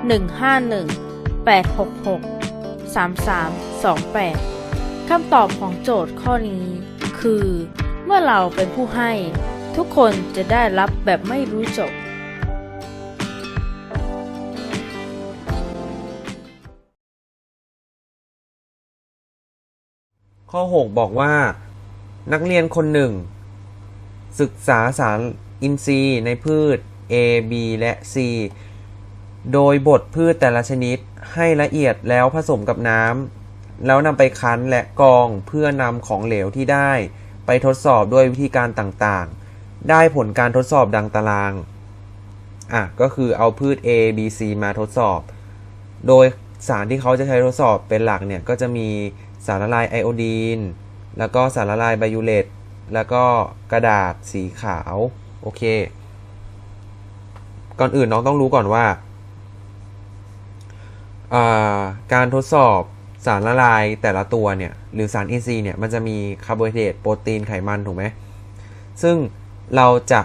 151 866 3328 คำตอบของโจทย์ข้อนี้ คือ เมื่อเราเป็นผู้ให้ ทุกคนจะได้รับแบบไม่รู้จบข้อ 6 บอกว่า นักเรียนคนหนึ่ง ศึกษาสารอินทรีย์ในพืช A B และ C โดยบดพืชแต่ละชนิดให้ละเอียดแล้วผสมกับน้ำแล้วนำไปคั้นและกรองเพื่อนำของเหลวที่ได้ ไปทดสอบด้วยวิธีการต่างๆ ได้ผลการทดสอบดังตาราง อะ ก็คือเอาพืช A B C มาทดสอบ โดยสารที่เขาจะใช้ทดสอบเป็นหลักเนี่ย ก็จะมีสารละลายไอโอดีน แล้วก็สารละลายไบยูเลตแล้วก็กระดาษสีขาว โอเค ก่อนอื่นน้องต้องรู้ก่อนว่าอ่า การทดสอบสารละลายแต่ละตัวเนี่ยหรือสารอินทรีย์เนี่ยมันจะมีคาร์โบไฮเดรตโปรตีนไขมันถูกไหมซึ่งเราจะ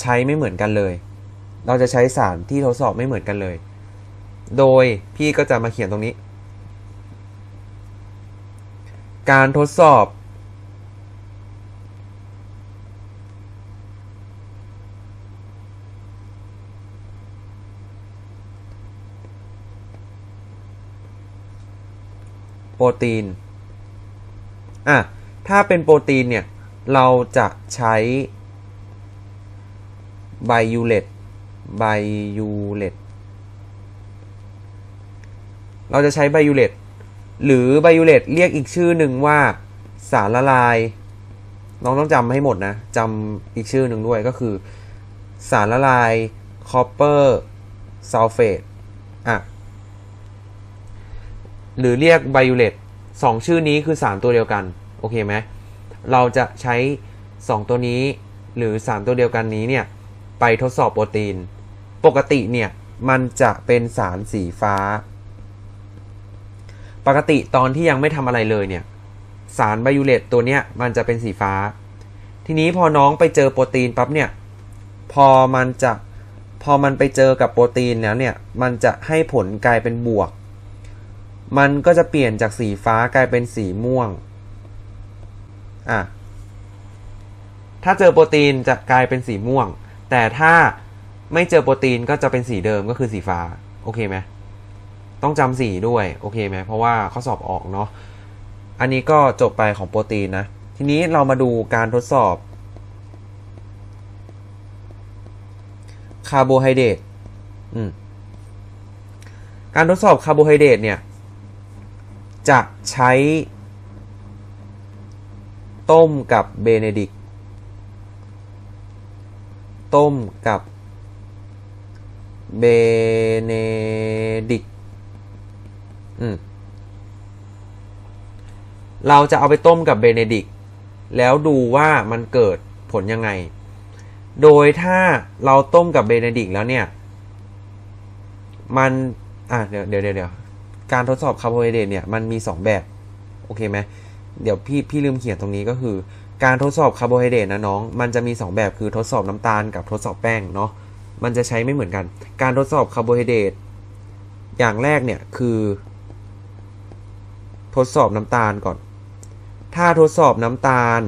ใช้ไม่เหมือนกันเลย เราจะใช้สารที่ทดสอบไม่เหมือนกันเลย โดยพี่ก็จะมาเขียนตรงนี้ การทดสอบ โปรตีน อะ ถ้าเป็นโปรตีนเนี่ย เราจะใช้ไบยูเลตไบยูเลตเราจะใช้ไบยูเลตหรือไบยูเลตเรียกอีกชื่อหนึ่งว่าสารละลาย น้องต้องจำให้หมดนะจำอีกชื่อหนึ่งด้วยก็คือ สารละลายคอปเปอร์ซัลเฟตอะ หรือเรียกไบยูเลตสองชื่อนี้คือสารตัวเดียวกัน โอเคไหม เราจะใช้ 2 ตัวนี้หรือสารตัวเดียวกันนี้เนี่ย ไปทดสอบโปรตีน ปกติเนี่ย มันจะเป็นสารสีฟ้า ปกติตอนที่ยังไม่ทำอะไรเลยเนี่ย สารไบยูเลตตัวเนี้ยมันจะเป็นสีฟ้า ทีนี้พอน้องไปเจอโปรตีนปั๊บเนี่ย พอมันจะพอมันไปเจอกับโปรตีนแล้วเนี่ย มันจะให้ผลกลายเป็นบวก มันก็จะเปลี่ยนจากสีฟ้ากลายเป็นสีม่วง อะ ถ้าเจอโปรตีนจะกลายเป็นสีม่วง แต่ถ้าไม่เจอโปรตีนก็จะเป็นสีเดิมก็คือสีฟ้า โอเคไหมต้องจำสีด้วย โอเคไหมเพราะว่าข้อสอบออกเนาะ อันนี้ก็จบไปของโปรตีนนะ ทีนี้เรามาดูการทดสอบคาร์โบไฮเดรตอืมการทดสอบคาร์โบไฮเดรตเนี่ย จะใช้ ต้มกับเบเนดิกต้มกับเบเนดิกอืมเราจะเอาไปต้มกับเบเนดิกแล้วดูว่ามันเกิดผลยังไง โดยถ้าเราต้มกับเบเนดิกแล้วเนี่ย มัน อะ เดี๋ยวเดี๋ยวเดี๋ยว การทดสอบคาร์โบไฮเดรตเนี่ยมันมี 2 แบบโอเคไหมเดี๋ยวพี่พี่ลืมเขียนตรงนี้ก็คือ การทดสอบคาร์โบไฮเดรตนะน้อง มันจะมี 2 แบบคือทดสอบน้ำตาลกับทดสอบแป้งเนาะมันจะใช้ไม่เหมือนกัน การทดสอบคาร์โบไฮเดรตอย่างแรกเนี่ยคือ ทดสอบน้ำตาลก่อน ถ้าทดสอบน้ำตาล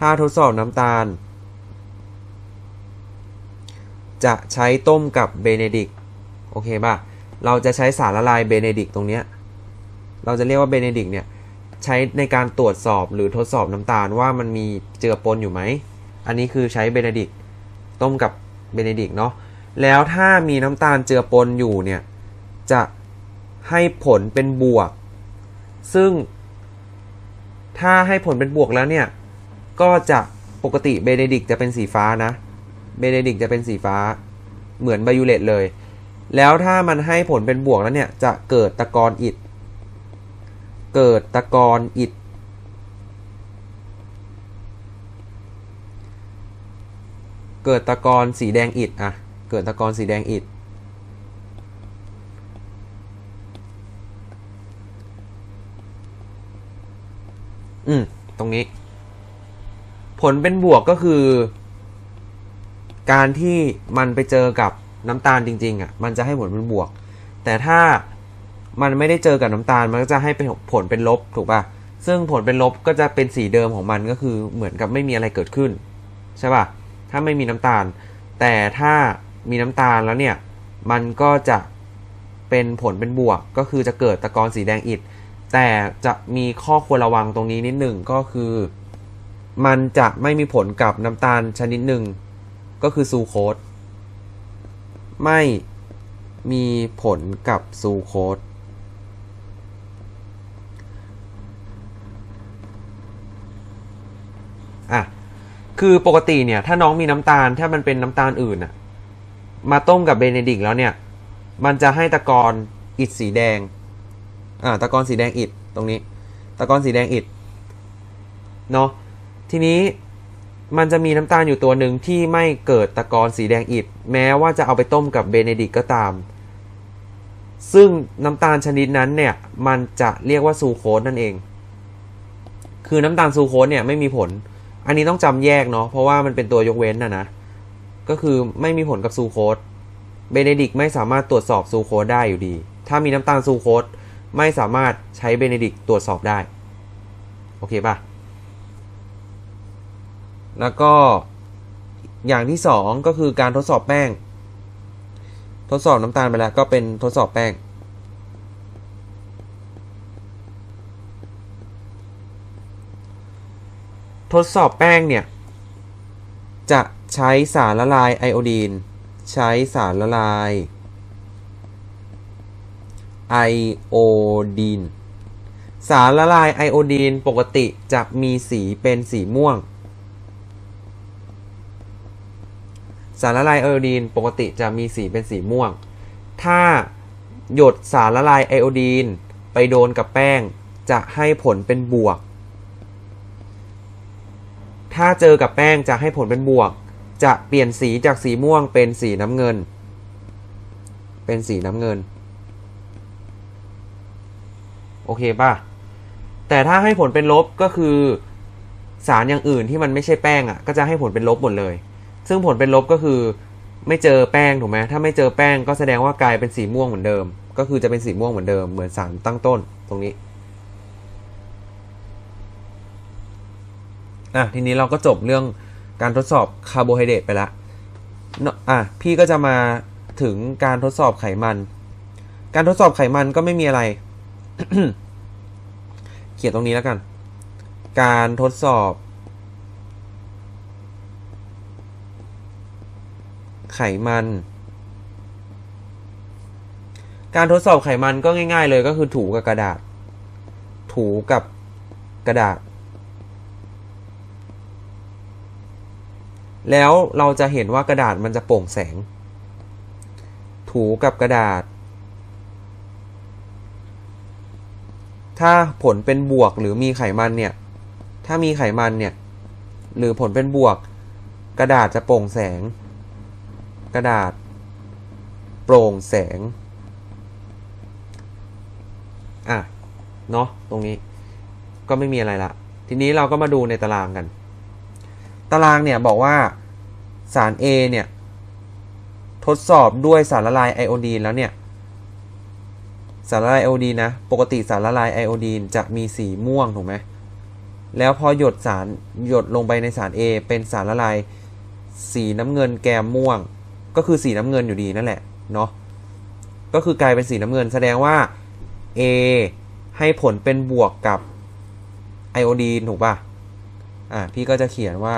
ถ้าทดสอบน้ำตาล จะใช้ต้มกับเบเนดิก โอเคป่ะ เราจะใช้สารละลายเบเนดิกตรงเนี้ย เราจะเรียกว่าเบเนดิกเนี่ยใช้ในการตรวจสอบหรือทดสอบน้ำตาลว่ามันมีเจือปนอยู่ไหม อันนี้คือใช้เบเนดิกต้มกับเบเนดิกเนาะ แล้วถ้ามีน้ำตาลเจือปนอยู่เนี่ย จะให้ผลเป็นบวก ซึ่ง ถ้าให้ผลเป็นบวกแล้วเนี่ย ก็จะปกติเบเนดิกจะเป็นสีฟ้านะ เบเนดิกจะเป็นสีฟ้า เหมือนไบยูเลตเลย แล้วถ้ามันให้ผลเป็นบวกแล้วเนี่ย จะเกิดตะกอนอิฐเกิดตะกอนอิฐเกิดตะกอนสีแดงอิฐอะเกิดตะกอนสีแดงอิฐอืม ตรงนี้ ผลเป็นบวกก็คือ การที่มันไปเจอกับ น้ำตาลจริงๆอะมันจะให้ผลเป็นบวก แต่ถ้ามันไม่ได้เจอกับน้ำตาลมันก็จะให้เป็นผลเป็นลบถูกป่ะซึ่งผลเป็นลบก็จะเป็นสีเดิมของมันก็คือเหมือนกับไม่มีอะไรเกิดขึ้นใช่ป่ะถ้าไม่มีน้ำตาล แต่ถ้ามีน้ำตาลแล้วเนี่ยมันก็จะเป็นผลเป็นบวก ก็คือจะเกิดตะกอนสีแดงอิฐแต่จะมีข้อควรระวังตรงนี้นิดหนึ่งก็คือ มันจะไม่มีผลกับน้ำตาลชนิดหนึ่งก็คือซูโคส ไม่มีผลกับซูโคสอะ คือปกติเนี่ย ถ้าน้องมีน้ำตาล ถ้ามันเป็นน้ำตาลอื่นอะมาต้มกับเบเนดิกต์แล้วเนี่ย มันจะให้ตะกอนอิฐสีแดง อ่า ตะกอนสีแดงอิฐตรงนี้ ตะกอนสีแดงอิฐเนาะ ทีนี้ มันจะมีน้ำตาลอยู่ตัวหนึ่งที่ไม่เกิดตะกอนสีแดงอิฐแม้ว่าจะเอาไปต้มกับเบเนดิกต์ก็ตาม ซึ่งน้ำตาลชนิดนั้นเนี่ย มันจะเรียกว่าซูโคสนั่นเอง คือน้ำตาลซูโคสเนี่ยไม่มีผล อันนี้ต้องจำแยกเนาะเพราะว่ามันเป็นตัวยกเว้นนะนะ ก็คือไม่มีผลกับซูโคสเบเนดิกไม่สามารถตรวจสอบซูโคสได้อยู่ดี ถ้ามีน้ำตาลซูโคสไม่สามารถใช้เบเนดิกต์ตรวจสอบได้ โอเคป่ะ แล้วก็อย่างที่สองก็คือการทดสอบแป้ง ทดสอบน้ำตาลไปแล้วก็เป็นทดสอบแป้ง ทดสอบแป้งเนี่ย จะใช้สารละลายไอโอดีน ใช้สารละลายไอโอดีน สารละลายไอโอดีนปกติจะมีสีเป็นสีม่วง สารละลายไอโอดีนปกติจะมีสีเป็นสีม่วง ถ้าหยดสารละลายไอโอดีนไปโดนกับแป้งจะให้ผลเป็นบวก ถ้าเจอกับแป้งจะให้ผลเป็นบวก จะเปลี่ยนสีจากสีม่วงเป็นสีน้ำเงิน เป็นสีน้ำเงิน โอเคป่ะ แต่ถ้าให้ผลเป็นลบก็คือสารอย่างอื่นที่มันไม่ใช่แป้งอะ ก็จะให้ผลเป็นลบหมดเลย ซึ่งผลเป็นลบก็คือไม่เจอแป้งถูกไหมถ้าไม่เจอแป้งก็แสดงว่ากลายเป็นสีม่วงเหมือนเดิม ก็คือจะเป็นสีม่วงเหมือนเดิมเหมือนสารตั้งต้นตรงนี้อะทีนี้เราก็จบเรื่องการทดสอบคาร์โบไฮเดรตไปละอะพี่ก็จะมาถึงการทดสอบไขมัน การทดสอบไขมันก็ไม่มีอะไร เขียนตรงนี้แล้วกัน การทดสอบ ไขมัน การทดสอบไขมันก็ง่ายๆเลยก็คือถูกับกระดาษ ถูกับกระดาษ แล้วเราจะเห็นว่ากระดาษมันจะโปร่งแสง ถูกับกระดาษ ถ้าผลเป็นบวกหรือมีไขมันเนี่ย ถ้ามีไขมันเนี่ย หรือผลเป็นบวก กระดาษจะโปร่งแสง กระดาษ โปร่งแสง อะ เนาะตรงนี้ ก็ไม่มีอะไรละ ทีนี้เราก็มาดูในตารางกัน ตารางเนี่ยบอกว่าสาร A เนี่ย ทดสอบด้วยสารละลายไอโอดีนแล้วเนี่ย สารละลายไอโอดีนนะ ปกติสารละลายไอโอดีนจะมีสีม่วงถูกไหมแล้วพอหยดสารหยดลงไปในสาร A เป็นสารละลายสีน้ำเงินแกมม่วง ก็คือสีน้ำเงินอยู่ดีนั่นแหละเนาะก็คือกลายเป็นสีน้ำเงินแสดงว่า A ให้ผลเป็นบวกกับไอโอดีนถูกป่ะอะพี่ก็จะเขียนว่า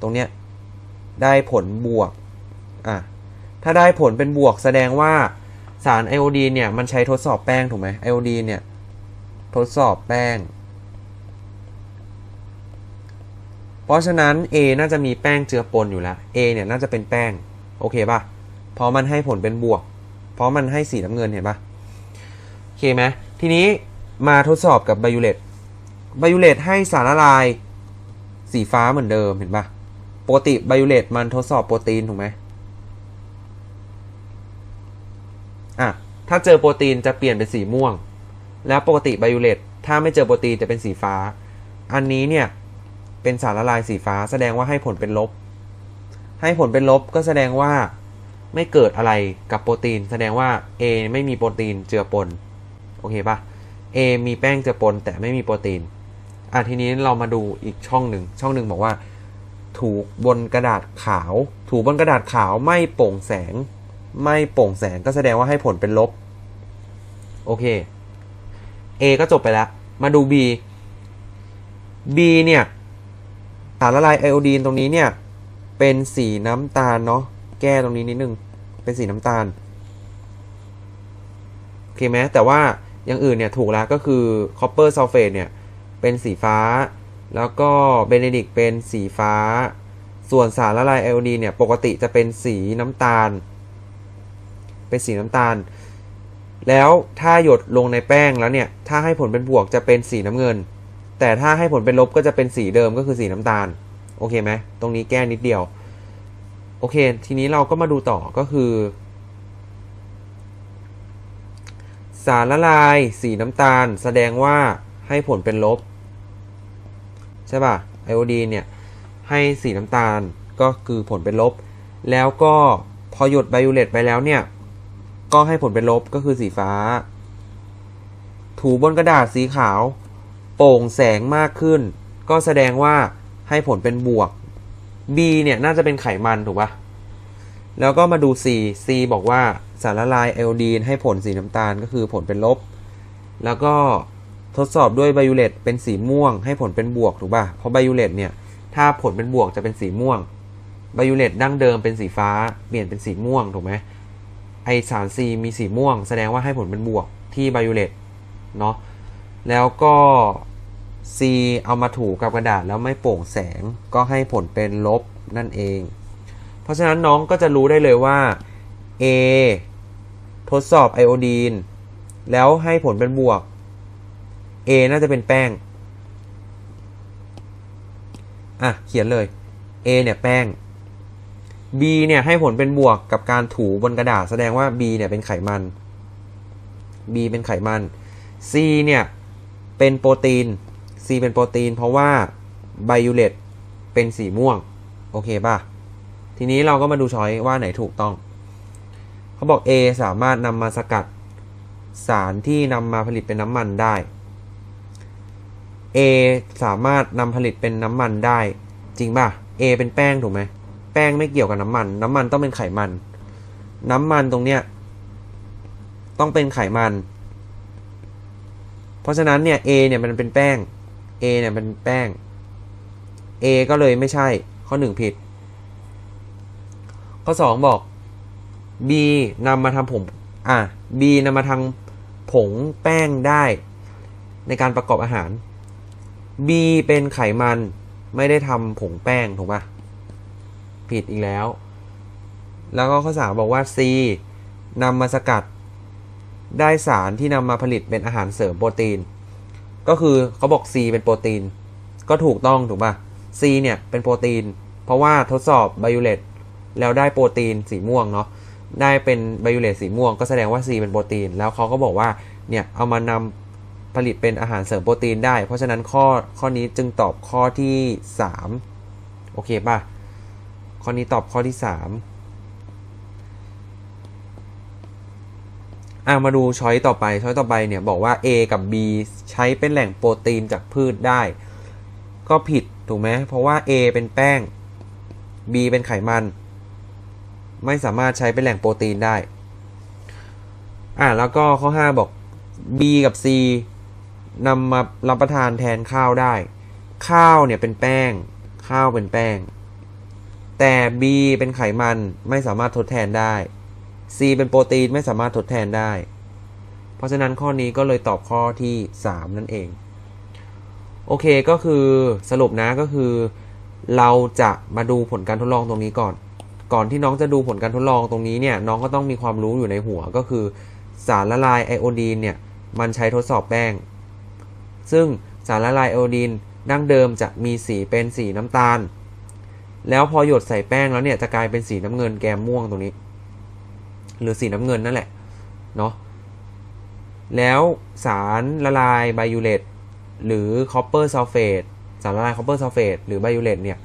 ตรงเนี้ยได้ผลบวกอะถ้าได้ผลเป็นบวกแสดงว่าสารไอโอดีนเนี่ยมันใช้ทดสอบแป้งถูกไหมไอโอดีนเนี่ยทดสอบแป้ง เพราะฉะนั้น A น่าจะมีแป้งเจือปนอยู่แล้ว A เนี่ยน่าจะเป็นแป้ง โอเคป่ะเพราะมันให้ผลเป็นบวก เพราะมันให้สีน้ำเงินเห็นปะโอเคไหมทีนี้มาทดสอบกับไบยูเลตไบยูเลตให้สารละลายสีฟ้าเหมือนเดิมเห็นปะปกติไบยูเลตมันทดสอบโปรตีนถูกไหมอะถ้าเจอโปรตีนจะเปลี่ยนเป็นสีม่วง แล้วปกติไบยูเลตถ้าไม่เจอโปรตีนจะเป็นสีฟ้า อันนี้เนี่ยเป็นสารละลายสีฟ้าแสดงว่าให้ผลเป็นลบ ให้ผลเป็นลบก็แสดงว่าไม่เกิดอะไรกับโปรตีน แสดงว่า A ไม่มีโปรตีนเจือปน โอเคปะ A มีแป้งเจือปน แต่ไม่มีโปรตีน อะทีนี้เรามาดูอีกช่องหนึ่ง ช่องหนึ่งบอกว่า ถูบนกระดาษขาว ถูบนกระดาษขาวไม่โปร่งแสง ไม่โปร่งแสงก็แสดงว่าให้ผลเป็นลบ โอเค A ก็จบไปแล้ว มาดู B B เนี่ยสารละลายไอโอดีนตรงนี้เนี่ย เป็นสีน้ำตาลเนาะแก้ตรงนี้นิดนึง เป็นสีน้ำตาลโอเคไหมแต่ว่าอย่างอื่นเนี่ยถูกแล้วก็คือคอปเปอร์ซัลเฟตเนี่ยเป็นสีฟ้า แล้วก็เบเนดิกเป็นสีฟ้า ส่วนสารละลายไอโอดีเนี่ยปกติจะเป็นสีน้ำตาล เป็นสีน้ำตาล แล้วถ้าหยดลงในแป้งแล้วเนี่ยถ้าให้ผลเป็นบวกจะเป็นสีน้ำเงิน แต่ถ้าให้ผลเป็นลบก็จะเป็นสีเดิมก็คือสีน้ำตาล โอเคไหมตรงนี้แก้นิดเดียว โอเค ทีนี้เราก็มาดูต่อก็คือ สารละลายสีน้ำตาล แสดงว่าให้ผลเป็นลบ ใช่ป่ะไอโอดีเนี่ย ให้สีน้ำตาลก็คือผลเป็นลบ แล้วก็พอหยดไบโอเลตไปแล้วเนี่ย ก็ให้ผลเป็นลบก็คือสีฟ้า ถูบนกระดาษสีขาว โปร่งแสงมากขึ้น ก็แสดงว่า ให้ผลเป็นบวก B เนี่ยน่าจะเป็นไขมันถูกปะแล้วก็มาดู C C บอกว่าสารละลายไอโอดีนให้ผลสีน้ำตาลก็คือผลเป็นลบ แล้วก็ทดสอบด้วยไบยูเลตเป็นสีม่วง ให้ผลเป็นบวกถูกปะเพราะไบยูเลตเนี่ยถ้าผลเป็นบวกจะเป็นสีม่วงไบยูเลตดั้งเดิมเป็นสีฟ้า เปลี่ยนเป็นสีม่วงถูกไหมไอสาร C มีสีม่วง แสดงว่าให้ผลเป็นบวกที่ไบยูเลตเนาะแล้วก็ C เอามาถูกับกระดาษแล้วไม่โปร่งแสงก็ให้ผลเป็นลบนั่นเอง เพราะฉะนั้นน้องก็จะรู้ได้เลยว่า A ทดสอบไอโอดีน แล้วให้ผลเป็นบวก A น่าจะเป็นแป้ง อะ เขียนเลย A เนี่ยแป้ง B เนี่ยให้ผลเป็นบวกกับการถูบนกระดาษแสดงว่า B เนี่ยเป็นไขมัน B เป็นไขมัน C เนี่ยเป็นโปรตีน C เป็นโปรตีน เพราะว่าไบยูเลตเป็นสีม่วง โอเคป่ะ ทีนี้เราก็มาดูช้อยว่าไหนถูกต้อง เขาบอก A สามารถนำมาสกัดสารที่นำมาผลิตเป็นน้ำมันได้ A สามารถนำผลิตเป็นน้ำมันได้ จริงป่ะ A เป็นแป้งถูกไหม แป้งไม่เกี่ยวกับน้ำมัน น้ำมันต้องเป็นไขมัน น้ำมันตรงเนี้ยต้องเป็นไขมัน เพราะฉะนั้นเนี่ย A เนี่ยมันเป็นแป้ง A เนี่ยเป็นแป้ง A ก็เลยไม่ใช่ข้อหนึ่งผิด ข้อสองบอก B นำมาทำผงอะ B นำมาทำผงแป้งได้ ในการประกอบอาหาร B เป็นไขมันไม่ได้ทำผงแป้ง ถูกปะผิดอีกแล้ว แล้วก็ข้อสามบอกว่า C นำมาสกัดได้สารที่นำมาผลิตเป็นอาหารเสริมโปรตีน ก็คือเขาบอก C เป็นโปรตีน ก็ถูกต้องถูกป่ะ C เนี่ยเป็นโปรตีน เพราะว่าทดสอบไบยูเลตแล้วได้โปรตีนสีม่วงเนาะได้เป็นไบยูเลตสีม่วง ก็แสดงว่า C เป็นโปรตีน แล้วเขาก็บอกว่าเนี่ยเอามานำผลิตเป็นอาหารเสริมโปรตีนได้ เพราะฉะนั้นข้อข้อนี้จึงตอบข้อที่ 3 โอเคป่ะ ข้อนี้ตอบข้อที่ 3 อะมาดูช้อยต่อไปช้อยต่อไปเนี่ยบอกว่า A กับ B ใช้เป็นแหล่งโปรตีนจากพืชได้ ก็ผิดถูกไหมเพราะว่า A เป็นแป้ง B เป็นไขมัน ไม่สามารถใช้เป็นแหล่งโปรตีนได้อะแล้วก็ข้อ 5 บอก B กับ C นำมารับประทานแทนข้าวได้ ข้าวเนี่ยเป็นแป้ง ข้าวเป็นแป้ง แต่ B เป็นไขมันไม่สามารถทดแทนได้ C เป็นโปรตีนไม่สามารถทดแทนได้ เพราะฉะนั้นข้อนี้ก็เลยตอบข้อที่ 3 นั่นเอง โอเคก็คือสรุปนะก็คือ เราจะมาดูผลการทดลองตรงนี้ก่อน ก่อนที่น้องจะดูผลการทดลองตรงนี้เนี่ยน้องก็ต้องมีความรู้อยู่ในหัวก็คือสารละลายไอโอดีนเนี่ยมันใช้ทดสอบแป้ง ซึ่งสารละลายไอโอดีนดั้งเดิมจะมีสีเป็นสีน้ำตาล แล้วพอหยดใส่แป้งแล้วเนี่ยจะกลายเป็นสีน้ำเงินแกมม่วงตรงนี้ หรือสีน้ำเงินนั่นแหละเนาะแล้วสารละลายไบยูเลตหรือคอปเปอร์ซัลเฟตสารละลายคอปเปอร์ซัลเฟตหรือไบยูเลตเนี่ย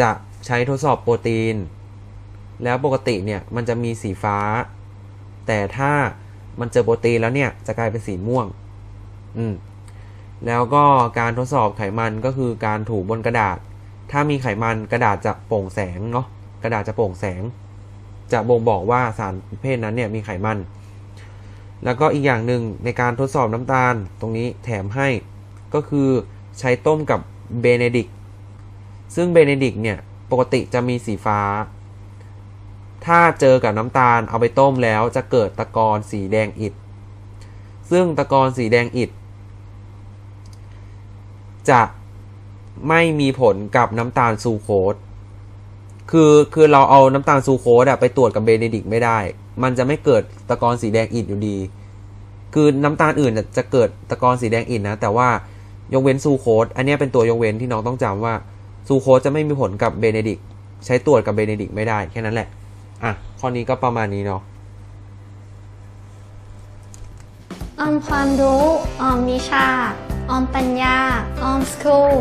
จะใช้ทดสอบโปรตีน แล้วปกติเนี่ยมันจะมีสีฟ้า แต่ถ้ามันเจอโปรตีนแล้วเนี่ยจะกลายเป็นสีม่วง อืมแล้วก็การทดสอบไขมันก็คือการถูบนกระดาษ ถ้ามีไขมันกระดาษจะโปร่งแสงเนาะกระดาษจะโปร่งแสง จะบ่งบอกว่าสารประเภทนั้นเนี่ยมีไขมัน แล้วก็อีกอย่างหนึ่งในการทดสอบน้ำตาลตรงนี้แถมให้ก็คือใช้ต้มกับเบเนดิกซึ่งเบเนดิกเนี่ยปกติจะมีสีฟ้า ถ้าเจอกับน้ำตาลเอาไปต้มแล้วจะเกิดตะกอนสีแดงอิฐซึ่งตะกอนสีแดงอิฐจะไม่มีผลกับน้ำตาลซูโคส คือคือเราเอาน้ำตาลซูโคสอะไปตรวจกับเบเนดิกไม่ได้ มันจะไม่เกิดตะกอนสีแดงอิฐอยู่ดี คือน้ำตาลอื่นจะเกิดตะกอนสีแดงอิฐนะ แต่ว่ายกเว้นซูโคสอันนี้เป็นตัวยกเว้นที่น้องต้องจำว่าซูโคสจะไม่มีผลกับเบเนดิกใช้ตรวจกับเบเนดิกไม่ได้แค่นั้นแหละ อะ ข้อนี้ก็ประมาณนี้เนาะออมความรู้ ออมวิชา ออมปัญญา ออมสคูล